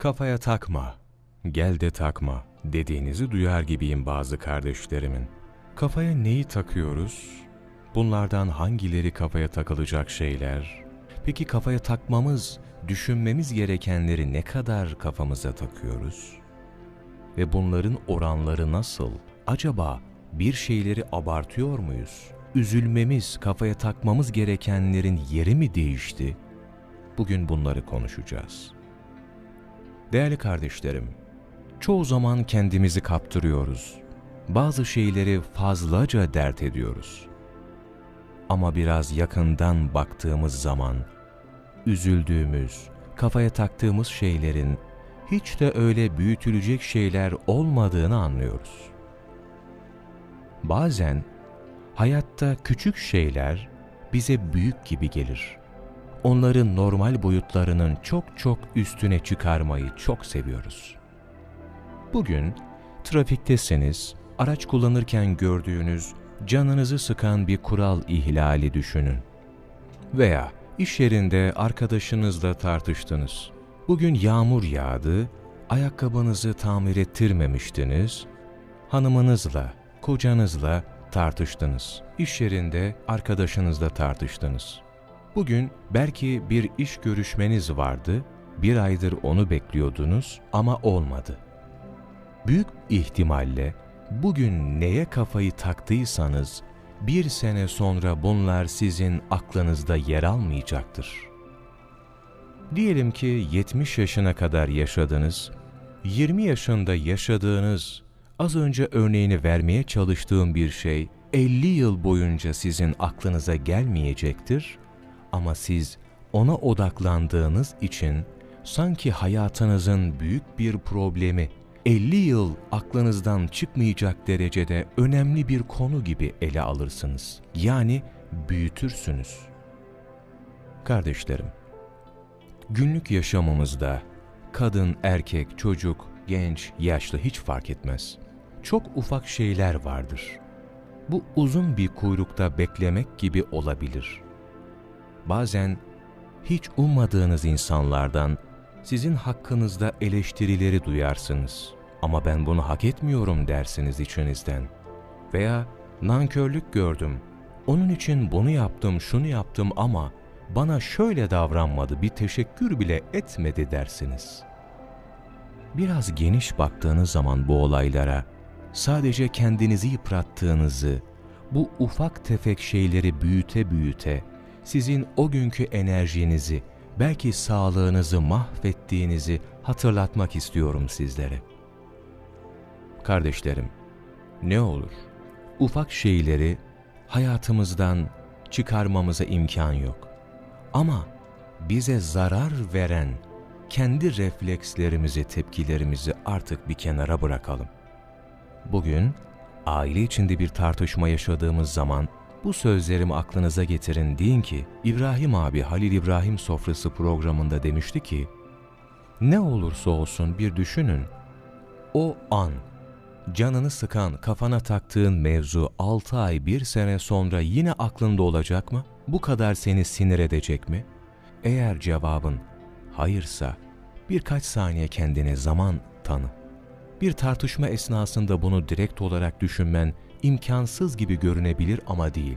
Kafaya takma, gel de takma dediğinizi duyar gibiyim bazı kardeşlerimin. Kafaya neyi takıyoruz? Bunlardan hangileri kafaya takılacak şeyler? Peki kafaya takmamız, düşünmemiz gerekenleri ne kadar kafamıza takıyoruz? Ve bunların oranları nasıl? Acaba bir şeyleri abartıyor muyuz? Üzülmemiz, kafaya takmamız gerekenlerin yeri mi değişti? Bugün bunları konuşacağız. Değerli kardeşlerim, çoğu zaman kendimizi kaptırıyoruz. Bazı şeyleri fazlaca dert ediyoruz. Ama biraz yakından baktığımız zaman, üzüldüğümüz, kafaya taktığımız şeylerin hiç de öyle büyütülecek şeyler olmadığını anlıyoruz. Bazen hayatta küçük şeyler bize büyük gibi gelir. Onların normal boyutlarının çok çok üstüne çıkarmayı çok seviyoruz. Bugün trafiktesiniz, araç kullanırken gördüğünüz canınızı sıkan bir kural ihlali düşünün. Veya iş yerinde arkadaşınızla tartıştınız. Bugün yağmur yağdı, ayakkabınızı tamir ettirmemiştiniz, hanımınızla, kocanızla tartıştınız. İş yerinde arkadaşınızla tartıştınız. Bugün belki bir iş görüşmeniz vardı, bir aydır onu bekliyordunuz ama olmadı. Büyük ihtimalle bugün neye kafayı taktıysanız, bir sene sonra bunlar sizin aklınızda yer almayacaktır. Diyelim ki 70 yaşına kadar yaşadınız, 20 yaşında yaşadığınız, az önce örneğini vermeye çalıştığım bir şey 50 yıl boyunca sizin aklınıza gelmeyecektir ama siz ona odaklandığınız için sanki hayatınızın büyük bir problemi 50 yıl aklınızdan çıkmayacak derecede önemli bir konu gibi ele alırsınız. Yani büyütürsünüz. Kardeşlerim, günlük yaşamımızda kadın, erkek, çocuk, genç, yaşlı hiç fark etmez. Çok ufak şeyler vardır. Bu uzun bir kuyrukta beklemek gibi olabilir. Bazen hiç ummadığınız insanlardan sizin hakkınızda eleştirileri duyarsınız. Ama ben bunu hak etmiyorum dersiniz içinizden. Veya nankörlük gördüm, onun için bunu yaptım, şunu yaptım ama bana şöyle davranmadı, bir teşekkür bile etmedi dersiniz. Biraz geniş baktığınız zaman bu olaylara, sadece kendinizi yıprattığınızı, bu ufak tefek şeyleri büyüte büyüte, sizin o günkü enerjinizi, belki sağlığınızı mahvettiğinizi hatırlatmak istiyorum sizlere. Kardeşlerim, ne olur, ufak şeyleri hayatımızdan çıkarmamıza imkan yok. Ama bize zarar veren kendi reflekslerimizi, tepkilerimizi artık bir kenara bırakalım. Bugün aile içinde bir tartışma yaşadığımız zaman bu sözlerimi aklınıza getirin deyin ki İbrahim abi Halil İbrahim Sofrası programında demişti ki ne olursa olsun bir düşünün o an canını sıkan kafana taktığın mevzu 6 ay bir sene sonra yine aklında olacak mı? Bu kadar seni sinir edecek mi? Eğer cevabın hayırsa birkaç saniye kendine zaman tanı. Bir tartışma esnasında bunu direkt olarak düşünmen imkansız gibi görünebilir ama değil.